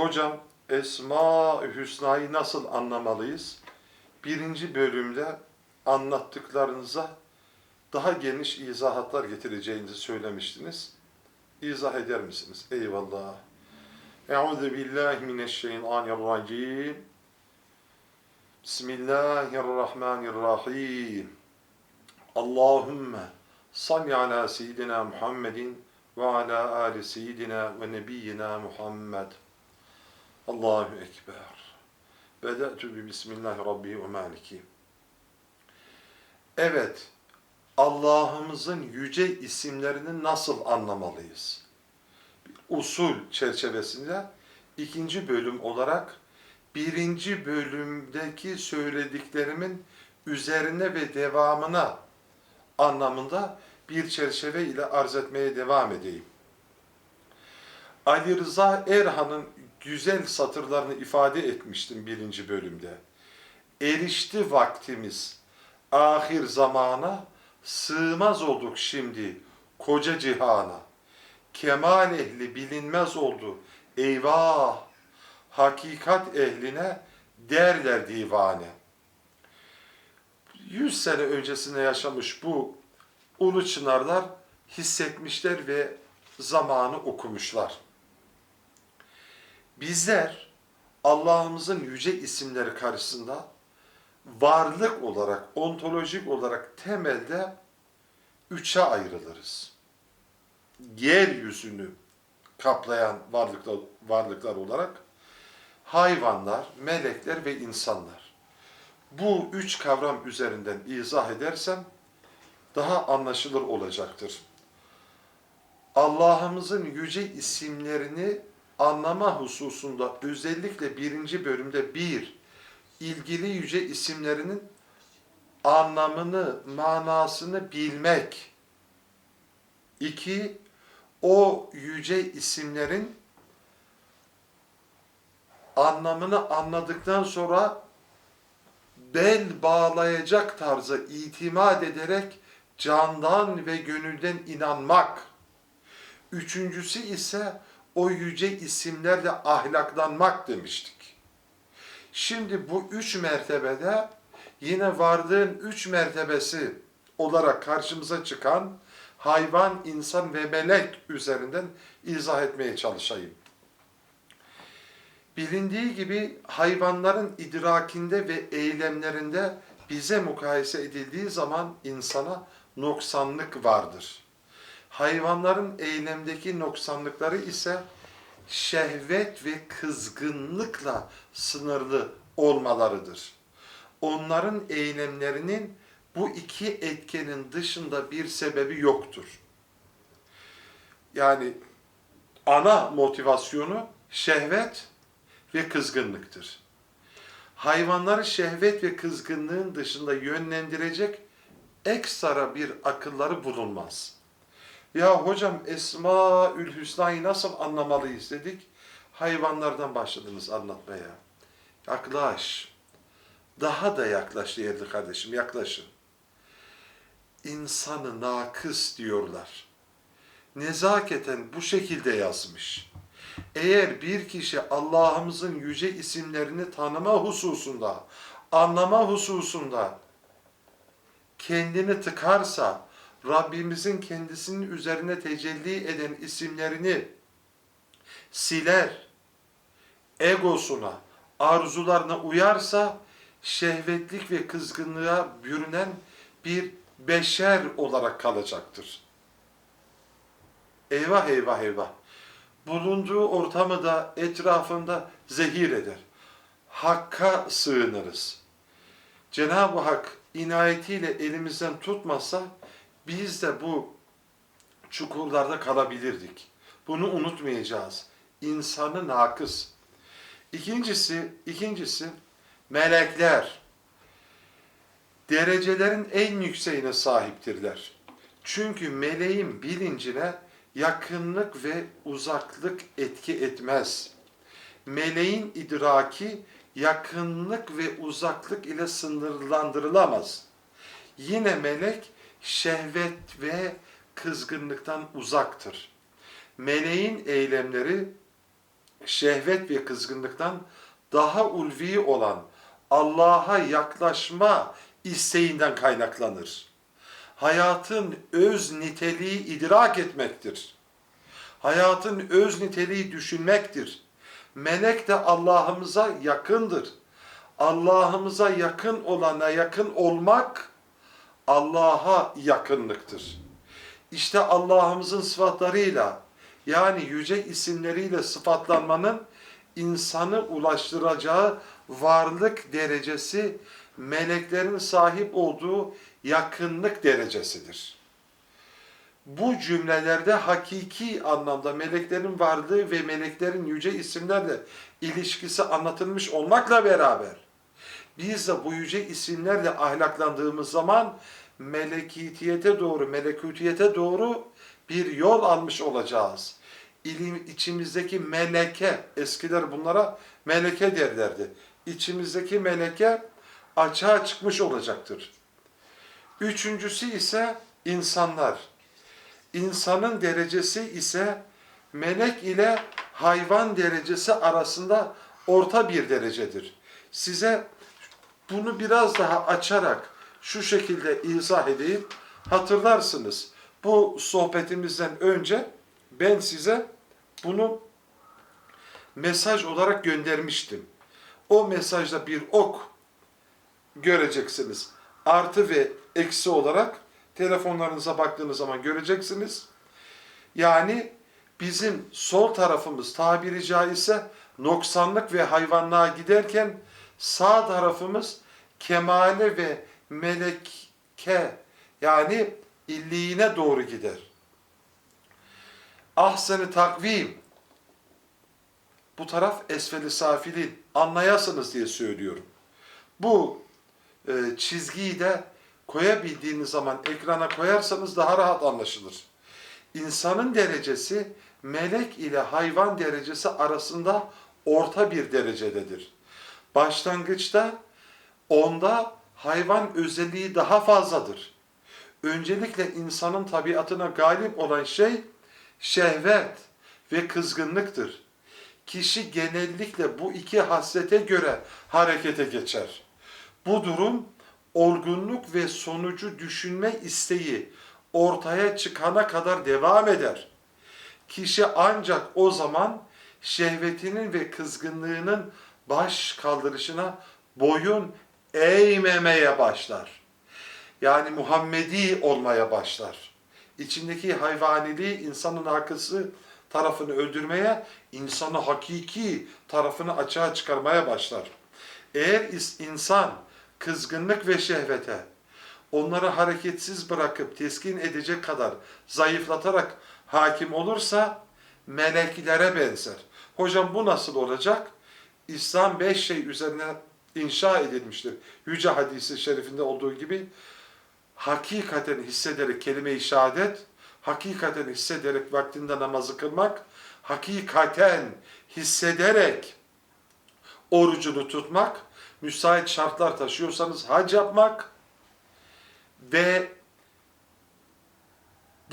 Hocam Esma-ı Hüsna'yı nasıl anlamalıyız? Birinci bölümde anlattıklarınıza daha geniş izahatlar getireceğinizi söylemiştiniz. İzah eder misiniz? Eyvallah. Euzu billahi mineşşeytanirracim. Bismillahirrahmanirrahim. Allahümme salli ala seyyidina Muhammedin ve ala ali seyyidina ve nebiyyina Muhammed. Allahu Ekber. Bede'tü bi Bismillahi Rabbi ve Maliki. Evet, Allah'ımızın yüce isimlerini nasıl anlamalıyız? Usul çerçevesinde ikinci bölüm olarak birinci bölümdeki söylediklerimin üzerine ve devamına anlamında bir çerçeve ile arz etmeye devam edeyim. Ali Rıza Erhan'ın güzel satırlarını ifade etmiştim birinci bölümde. Erişti vaktimiz ahir zamana, sığmaz olduk şimdi koca cihana. Kemal ehli bilinmez oldu, eyvah! Hakikat ehline derler divane. Yüz sene öncesinde yaşamış bu ulu çınarlar hissetmişler ve zamanı okumuşlar. Bizler Allah'ımızın yüce isimleri karşısında varlık olarak, ontolojik olarak temelde üçe ayrılırız. Yeryüzünü kaplayan varlıklar, varlıklar olarak hayvanlar, melekler ve insanlar. Bu üç kavram üzerinden izah edersem daha anlaşılır olacaktır. Allah'ımızın yüce isimlerini anlama hususunda özellikle birinci bölümde bir, ilgili yüce isimlerinin anlamını, manasını bilmek. İki, o yüce isimlerin anlamını anladıktan sonra bel bağlayacak tarzı itimat ederek candan ve gönülden inanmak. Üçüncüsü ise o yüce isimlerle ahlaklanmak demiştik. Şimdi bu üç mertebede yine varlığın üç mertebesi olarak karşımıza çıkan hayvan, insan ve melek üzerinden izah etmeye çalışayım. Bilindiği gibi hayvanların idrakinde ve eylemlerinde bize mukayese edildiği zaman insana noksanlık vardır. Hayvanların eylemdeki noksanlıkları ise şehvet ve kızgınlıkla sınırlı olmalarıdır. Onların eylemlerinin bu iki etkenin dışında bir sebebi yoktur. Yani ana motivasyonu şehvet ve kızgınlıktır. Hayvanları şehvet ve kızgınlığın dışında yönlendirecek ekstra bir akılları bulunmaz. Ya hocam Esma-ül Hüsna'yı nasıl anlamalıyız dedik. Hayvanlardan başladınız anlatmaya. Yaklaş. Daha da yaklaş değerli kardeşim, yaklaşın. İnsanı nakıs diyorlar. Nezaketen bu şekilde yazmış. Eğer bir kişi Allah'ımızın yüce isimlerini tanıma hususunda, anlama hususunda kendini tıkarsa, Rabbimizin kendisinin üzerine tecelli eden isimlerini siler, egosuna, arzularına uyarsa, şehvetlik ve kızgınlığa bürünen bir beşer olarak kalacaktır. Eyvah eyvah eyvah. Bulunduğu ortamı da etrafında zehir eder. Hakka sığınırız. Cenab-ı Hak inayetiyle elimizden tutmasa biz de bu çukurlarda kalabilirdik. Bunu unutmayacağız. İnsanı nakıs. İkincisi, ikincisi melekler derecelerin en yükseğine sahiptirler. Çünkü meleğin bilincine yakınlık ve uzaklık etki etmez. Meleğin idraki yakınlık ve uzaklık ile sınırlandırılamaz. Yine melek şehvet ve kızgınlıktan uzaktır. Meleğin eylemleri şehvet ve kızgınlıktan daha ulvi olan Allah'a yaklaşma isteğinden kaynaklanır. Hayatın öz niteliği idrak etmektir. Hayatın öz niteliği düşünmektir. Melek de Allah'ımıza yakındır. Allah'ımıza yakın olana yakın olmak Allah'a yakınlıktır. İşte Allah'ımızın sıfatlarıyla yani yüce isimleriyle sıfatlanmanın insanı ulaştıracağı varlık derecesi meleklerin sahip olduğu yakınlık derecesidir. Bu cümlelerde hakiki anlamda meleklerin varlığı ve meleklerin yüce isimlerle ilişkisi anlatılmış olmakla beraber biz de bu yüce isimlerle ahlaklandığımız zaman melekitiyete doğru, melekutiyete doğru bir yol almış olacağız. İlim, içimizdeki meleke, eskiler bunlara meleke derlerdi. İçimizdeki meleke açığa çıkmış olacaktır. Üçüncüsü ise insanlar. İnsanın derecesi ise melek ile hayvan derecesi arasında orta bir derecedir. Size bunu biraz daha açarak şu şekilde izah edeyim. Hatırlarsınız bu sohbetimizden önce ben size bunu mesaj olarak göndermiştim. O mesajda bir ok göreceksiniz. Artı ve eksi olarak telefonlarınıza baktığınız zaman göreceksiniz. Yani bizim sol tarafımız tabiri caizse noksanlık ve hayvanlığa giderken sağ tarafımız kemale ve meleke yani illiğine doğru gider. Ahsen-i takvim bu taraf esfeli safilin anlayasınız diye söylüyorum. Bu e, çizgiyi de koyabildiğiniz zaman ekrana koyarsanız daha rahat anlaşılır. İnsanın derecesi melek ile hayvan derecesi arasında orta bir derecededir. Başlangıçta onda hayvan özelliği daha fazladır. Öncelikle insanın tabiatına galip olan şey şehvet ve kızgınlıktır. Kişi genellikle bu iki hasrete göre harekete geçer. Bu durum olgunluk ve sonucu düşünme isteği ortaya çıkana kadar devam eder. Kişi ancak o zaman şehvetinin ve kızgınlığının baş kaldırışına boyun eğmemeye başlar. Yani Muhammedi olmaya başlar. İçindeki hayvaniliği insanın akısı tarafını öldürmeye, insanı hakiki tarafını açığa çıkarmaya başlar. Eğer insan kızgınlık ve şehvete onları hareketsiz bırakıp teskin edecek kadar zayıflatarak hakim olursa meleklere benzer. Hocam bu nasıl olacak? İslam beş şey üzerine inşa edilmiştir. Yüce hadisi şerifinde olduğu gibi hakikaten hissederek kelime-i şehadet, hakikaten hissederek vaktinde namazı kılmak, hakikaten hissederek orucunu tutmak, müsait şartlar taşıyorsanız hac yapmak ve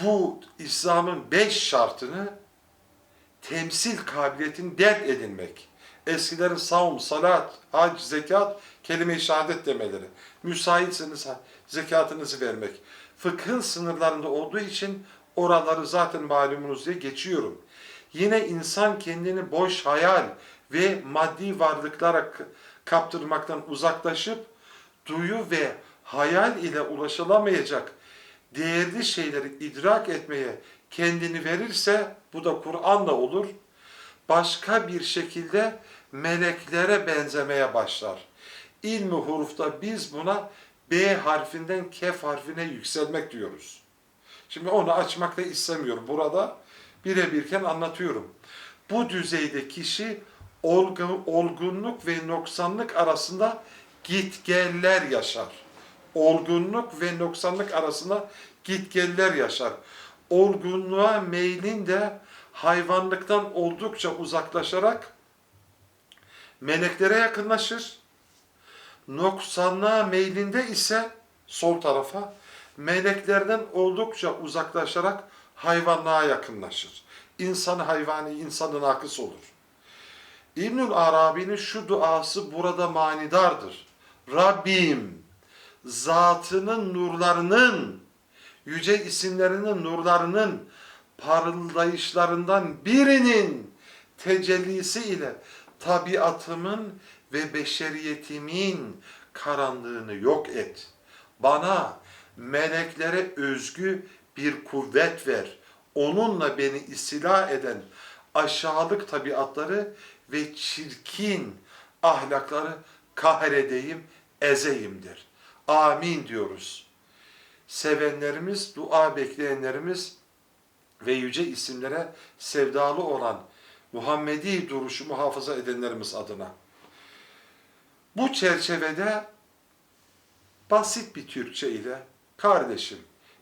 bu İslam'ın beş şartını temsil kabiliyetini dert edinmek. Eskilerin savun, salat, hac, zekat, kelime-i şehadet demeleri. Müsaitseniz zekatınızı vermek. Fıkhın sınırlarında olduğu için oraları zaten malumunuz diye geçiyorum. Yine insan kendini boş hayal ve maddi varlıklara kaptırmaktan uzaklaşıp duyu ve hayal ile ulaşılamayacak değerli şeyleri idrak etmeye kendini verirse bu da Kur'an'la olur. Başka bir şekilde meleklere benzemeye başlar. İlmi hurufta biz buna B harfinden kef harfine yükselmek diyoruz. Şimdi onu açmak da istemiyorum. Burada birebirken anlatıyorum. Bu düzeyde kişi olgun, olgunluk ve noksanlık arasında gitgeller yaşar. Olgunluk ve noksanlık arasında gitgeller yaşar. Olgunluğa meylin de hayvanlıktan oldukça uzaklaşarak meleklere yakınlaşır. Noksanlığa meylinde ise sol tarafa meleklerden oldukça uzaklaşarak hayvanlığa yakınlaşır. İnsan hayvani insanın akısı olur. İbnül Arabi'nin şu duası burada manidardır. Rabbim zatının nurlarının, yüce isimlerinin nurlarının parıldayışlarından birinin tecellisi ile tabiatımın ve beşeriyetimin karanlığını yok et. Bana meleklere özgü bir kuvvet ver. Onunla beni istila eden aşağılık tabiatları ve çirkin ahlakları kahredeyim, ezeyimdir. Amin diyoruz. Sevenlerimiz, dua bekleyenlerimiz ve yüce isimlere sevdalı olan Muhammedi duruşu muhafaza edenlerimiz adına. Bu çerçevede basit bir Türkçe ile kardeşim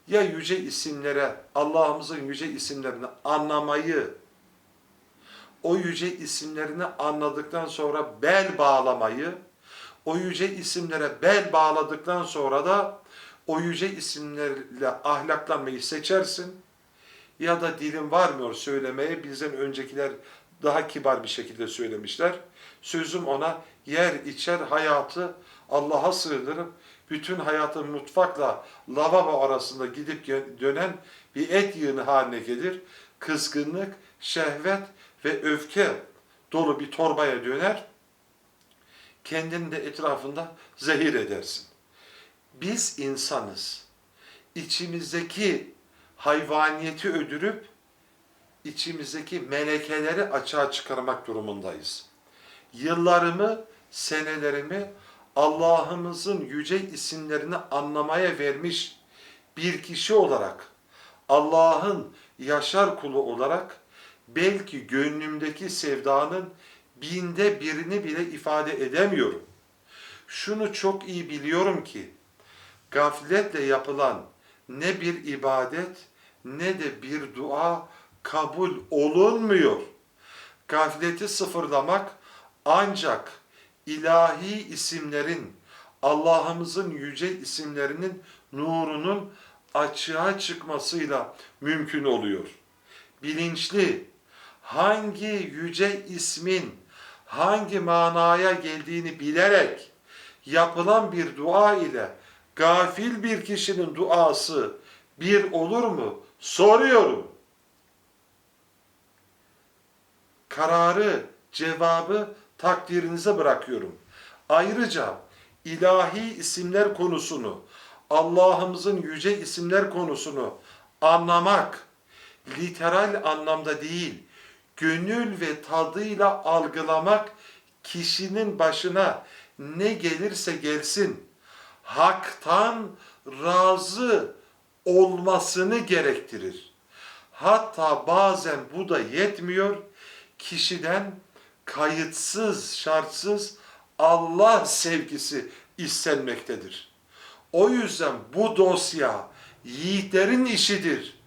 ya yüce isimlere, Allah'ımızın yüce isimlerini anlamayı, o yüce isimlerini anladıktan sonra bel bağlamayı, o yüce isimlere bel bağladıktan sonra da o yüce isimlerle ahlaklanmayı seçersin. Ya da dilin varmıyor söylemeye, bizden öncekiler daha kibar bir şekilde söylemişler. Sözüm ona yer içer hayatı Allah'a sığınırım. Bütün hayatı mutfakla lavabo arasında gidip dönen bir et yığını haline gelir. Kızgınlık, şehvet ve öfke dolu bir torbaya döner. Kendini de etrafında zehir edersin. Biz insanız. İçimizdeki hayvaniyeti öldürüp içimizdeki melekeleri açığa çıkarmak durumundayız. Yıllarımı, senelerimi Allah'ımızın yüce isimlerini anlamaya vermiş bir kişi olarak, Allah'ın yaşar kulu olarak belki gönlümdeki sevdanın binde birini bile ifade edemiyorum. Şunu çok iyi biliyorum ki, gafletle yapılan ne bir ibadet ne de bir dua kabul olunmuyor. Gafleti sıfırlamak ancak ilahi isimlerin, Allah'ımızın yüce isimlerinin nurunun açığa çıkmasıyla mümkün oluyor. Bilinçli, hangi yüce ismin hangi manaya geldiğini bilerek yapılan bir dua ile gafil bir kişinin duası bir olur mu? Soruyorum. Kararı, cevabı takdirinize bırakıyorum. Ayrıca ilahi isimler konusunu, Allah'ımızın yüce isimler konusunu anlamak, literal anlamda değil, gönül ve tadıyla algılamak kişinin başına ne gelirse gelsin, haktan razı olmasını gerektirir. Hatta bazen bu da yetmiyor, kişiden kayıtsız, şartsız Allah sevgisi istenmektedir. O yüzden bu dosya yiğitlerin işidir.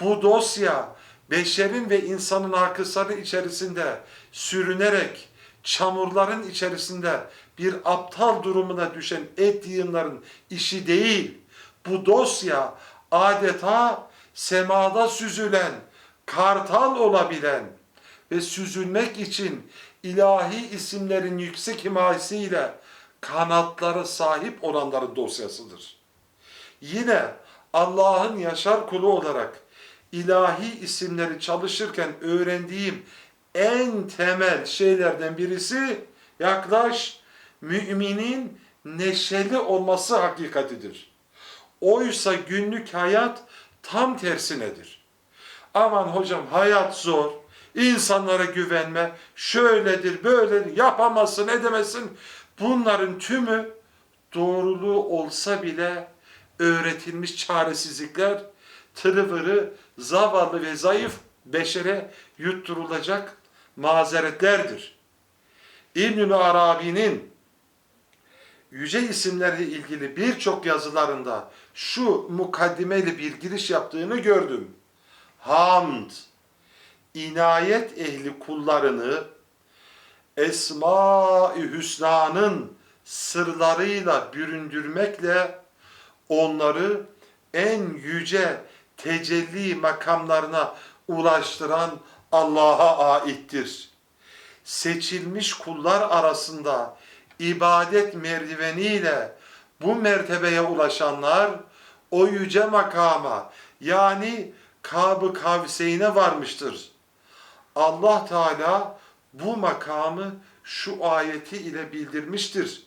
Bu dosya beşerin ve insanın arkasları içerisinde sürünerek çamurların içerisinde bir aptal durumuna düşen et yığınların işi değil. Bu dosya adeta semada süzülen, kartal olabilen ve süzülmek için ilahi isimlerin yüksek himayesiyle kanatları sahip olanların dosyasıdır. Yine Allah'ın yaşar kulu olarak ilahi isimleri çalışırken öğrendiğim en temel şeylerden birisi yaklaş müminin neşeli olması hakikatidir. Oysa günlük hayat tam tersinedir. Aman hocam hayat zor, insanlara güvenme, şöyledir, böyledir, yapamazsın, edemezsin. Bunların tümü doğruluğu olsa bile öğretilmiş çaresizlikler, tırıvırı, zavallı ve zayıf beşere yutturulacak mazeretlerdir. İbn-i Arabi'nin yüce isimlerle ilgili birçok yazılarında şu mukaddimeli bir giriş yaptığını gördüm. Hamd, inayet ehli kullarını Esma-i Hüsna'nın sırlarıyla büründürmekle onları en yüce tecelli makamlarına ulaştıran Allah'a aittir. seçilmiş kullar arasında ibadet merdiveniyle bu mertebeye ulaşanlar o yüce makama yani Kab-ı Kavseyne varmıştır. Allah Teala bu makamı şu ayeti ile bildirmiştir.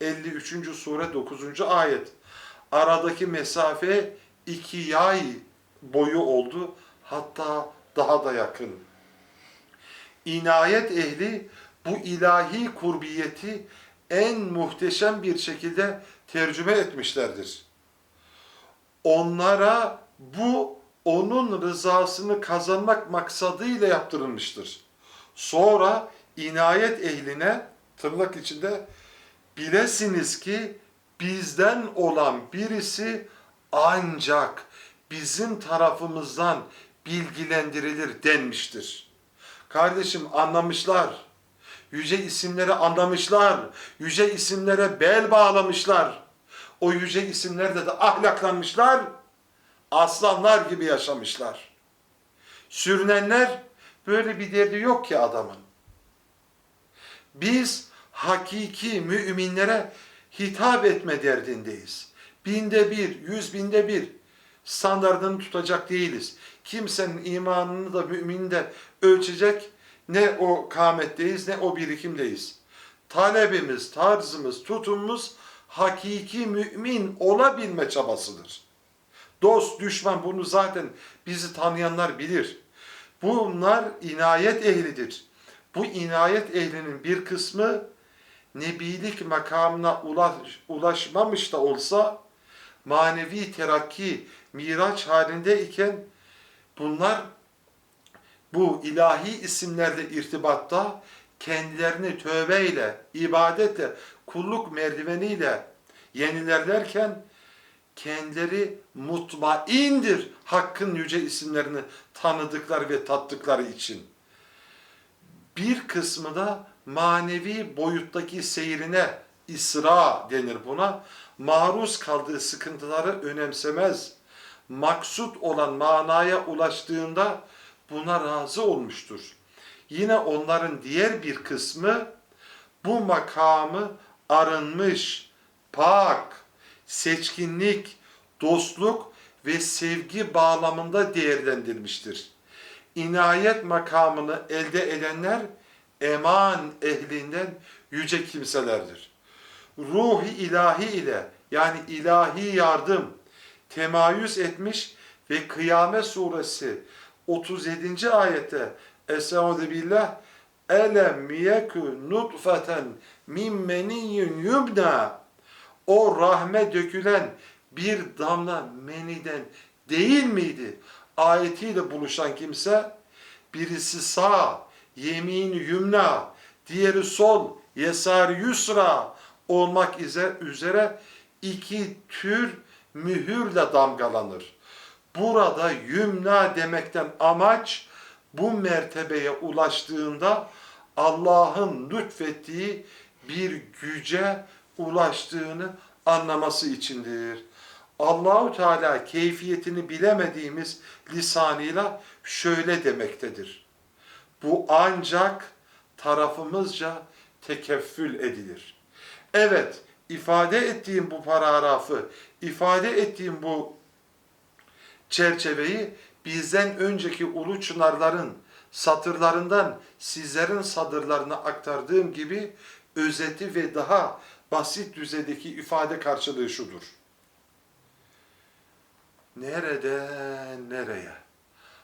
53. sure 9. ayet. Aradaki mesafe iki yay boyu oldu. Hatta daha da yakın. İnayet ehli bu ilahi kurbiyeti en muhteşem bir şekilde tercüme etmişlerdir. Onlara bu onun rızasını kazanmak maksadıyla yaptırılmıştır. Sonra inayet ehline tırnak içinde bilesiniz ki bizden olan birisi ancak bizim tarafımızdan bilgilendirilir denmiştir. Kardeşim anlamışlar. Yüce isimleri anlamışlar. Yüce isimlere bel bağlamışlar. O yüce isimlerde de ahlaklanmışlar. Aslanlar gibi yaşamışlar. Sürünenler böyle bir derdi yok ki adamın. Biz hakiki müminlere hitap etme derdindeyiz. Binde bir, yüz binde bir standartını tutacak değiliz. Kimsenin imanını da mümini de ölçecek ne o kâmetteyiz ne o birikimdeyiz. Talebimiz, tarzımız, tutumumuz hakiki mümin olabilme çabasıdır. Dost, düşman bunu zaten bizi tanıyanlar bilir. Bunlar inayet ehlidir. Bu inayet ehlinin bir kısmı nebilik makamına ulaş, ulaşmamış da olsa manevi terakki, miraç halindeyken bunlar bu ilahi isimlerle irtibatta kendilerini tövbeyle, ibadetle, kulluk merdiveniyle yenilerlerken kendileri mutmaindir Hakk'ın yüce isimlerini tanıdıkları ve tattıkları için. Bir kısmı da manevi boyuttaki seyrine isra denir buna. Maruz kaldığı sıkıntıları önemsemez. Maksut olan manaya ulaştığında buna razı olmuştur. Yine onların diğer bir kısmı bu makamı arınmış, pak, seçkinlik, dostluk ve sevgi bağlamında değerlendirmiştir. İnayet makamını elde edenler eman ehlinden yüce kimselerdir. Ruhi ilahi ile yani ilahi yardım temayüz etmiş ve Kıyamet suresi 37. ayette Estaizu billah elem yeku nutfeten min meniyyin yubna o rahme dökülen bir damla meniden değil miydi? Ayetiyle buluşan kimse birisi sağ, yemin yümna, diğeri sol, yesar yusra olmak üzere iki tür mühürle damgalanır. Burada yümna demekten amaç bu mertebeye ulaştığında Allah'ın lütfettiği bir güce ulaştığını anlaması içindir. Allahu Teala keyfiyetini bilemediğimiz lisanıyla şöyle demektedir. Bu ancak tarafımızca tekeffül edilir. Evet, ifade ettiğim bu paragrafı, ifade ettiğim bu çerçeveyi bizden önceki ulu çınarların satırlarından sizlerin sadırlarına aktardığım gibi özeti ve daha basit düzeydeki ifade karşılığı şudur. Nereden nereye?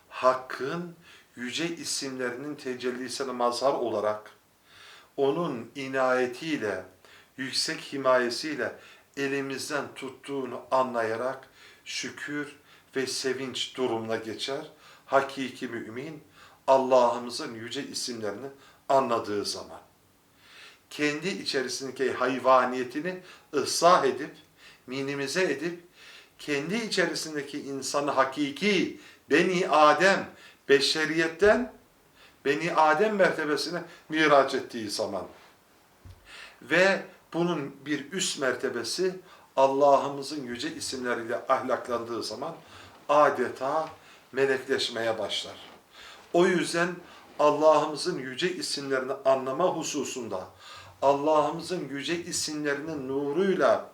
Hakkın yüce isimlerinin tecellisine mazhar olarak onun inayetiyle, yüksek himayesiyle elimizden tuttuğunu anlayarak şükür ve sevinç durumuna geçer. Hakiki mümin Allah'ımızın yüce isimlerini anladığı zaman kendi içerisindeki hayvaniyetini ıslah edip, minimize edip, kendi içerisindeki insanı hakiki, Beni Adem, beşeriyetten Beni Adem mertebesine miraç ettiği zaman ve bunun bir üst mertebesi Allah'ımızın yüce isimleriyle ahlaklandığı zaman adeta melekleşmeye başlar. O yüzden Allah'ımızın yüce isimlerini anlama hususunda Allah'ımızın yüce isimlerinin nuruyla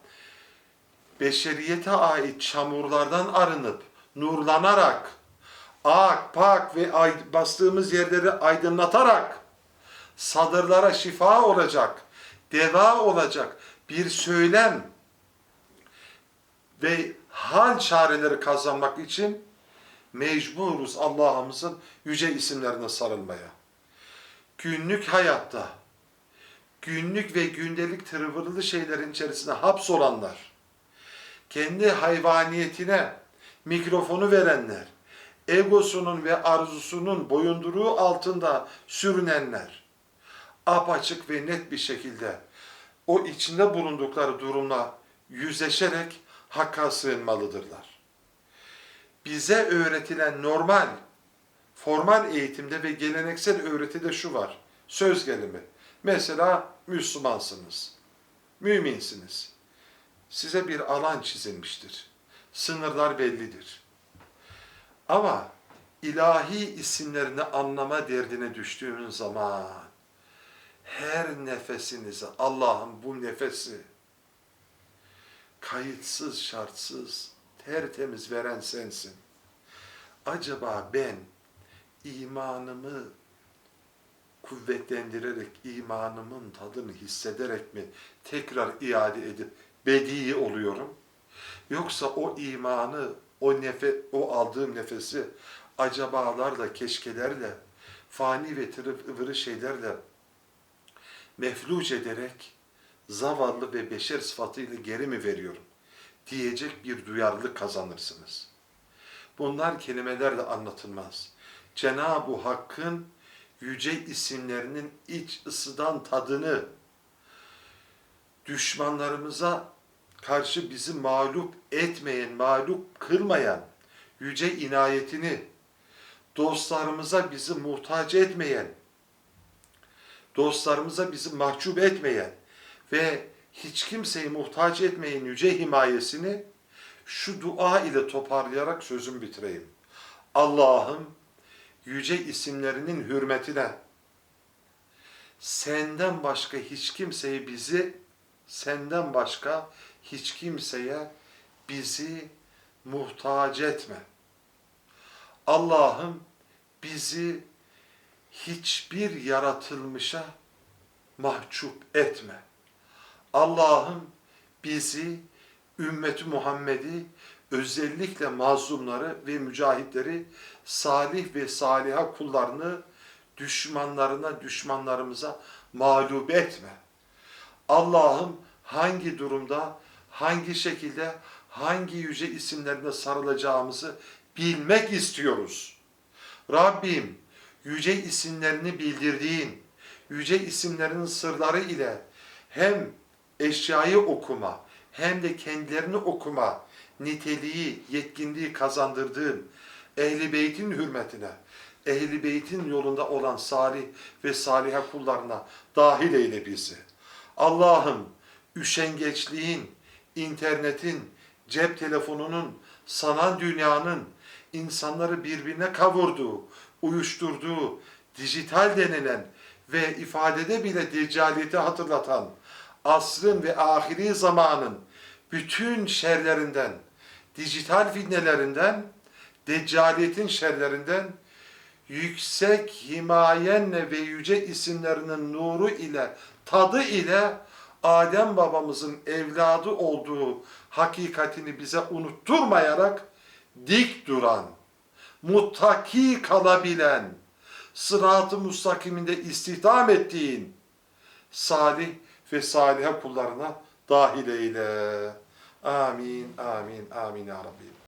beşeriyete ait çamurlardan arınıp nurlanarak ak, pak ve bastığımız yerleri aydınlatarak sadırlara şifa olacak, deva olacak bir söylem ve hal çareleri kazanmak için mecburuz Allah'ımızın yüce isimlerine sarılmaya. Günlük hayatta, günlük ve gündelik tırvırlı şeylerin içerisine hapsolanlar, kendi hayvaniyetine mikrofonu verenler, egosunun ve arzusunun boyunduruğu altında sürünenler, apaçık ve net bir şekilde o içinde bulundukları durumla yüzleşerek hakka sığınmalıdırlar. Bize öğretilen normal, formal eğitimde ve geleneksel öğretide şu var. Söz gelimi. Mesela Müslümansınız, müminsiniz. Size bir alan çizilmiştir. Sınırlar bellidir. Ama ilahi isimlerini anlama derdine düştüğünüz zaman her nefesinize Allah'ım bu nefesi kayıtsız şartsız tertemiz veren sensin. Acaba ben imanımı kuvvetlendirerek, imanımın tadını hissederek mi tekrar iade edip bedi oluyorum? Yoksa o imanı, o nefe, o aldığım nefesi acabalarla, keşkelerle, fani ve tırıvırı şeylerle mefluc ederek zavallı ve beşer sıfatıyla geri mi veriyorum diyecek bir duyarlılık kazanırsınız. Bunlar kelimelerle anlatılmaz. Cenab-ı Hakk'ın yüce isimlerinin iç ısıdan tadını düşmanlarımıza karşı bizi mağlup etmeyen, mağlup kılmayan yüce inayetini dostlarımıza bizi muhtaç etmeyen, dostlarımıza bizi mahcup etmeyen ve hiç kimseyi muhtaç etmeyen yüce himayesini şu dua ile toparlayarak sözüm bitireyim. Allah'ım yüce isimlerinin hürmetine senden başka hiç kimseyi bizi senden başka hiç kimseye bizi muhtaç etme. Allah'ım bizi hiçbir yaratılmışa mahcup etme. Allah'ım bizi ümmeti Muhammed'i özellikle mazlumları ve mücahitleri salih ve saliha kullarını düşmanlarına düşmanlarımıza mağlup etme. Allah'ım hangi durumda, hangi şekilde, hangi yüce isimlerine sarılacağımızı bilmek istiyoruz. Rabbim yüce isimlerini bildirdiğin, yüce isimlerinin sırları ile hem eşyayı okuma hem de kendilerini okuma niteliği, yetkinliği kazandırdığın ehli beytin hürmetine, ehli beytin yolunda olan salih ve saliha kullarına dahil eyle bizi. Allah'ım üşengeçliğin, internetin, cep telefonunun, sanal dünyanın insanları birbirine kavurduğu, uyuşturduğu, dijital denilen ve ifadede bile deccaliyeti hatırlatan asrın ve ahiri zamanın bütün şerlerinden, dijital fitnelerinden, deccaliyetin şerlerinden yüksek himayenle ve yüce isimlerinin nuru ile, tadı ile Adem babamızın evladı olduğu hakikatini bize unutturmayarak dik duran, muttaki kalabilen, sırat-ı mustakiminde istihdam ettiğin salih ve saliha kullarına dahil eyle. Amin, amin, amin ya Rabbi.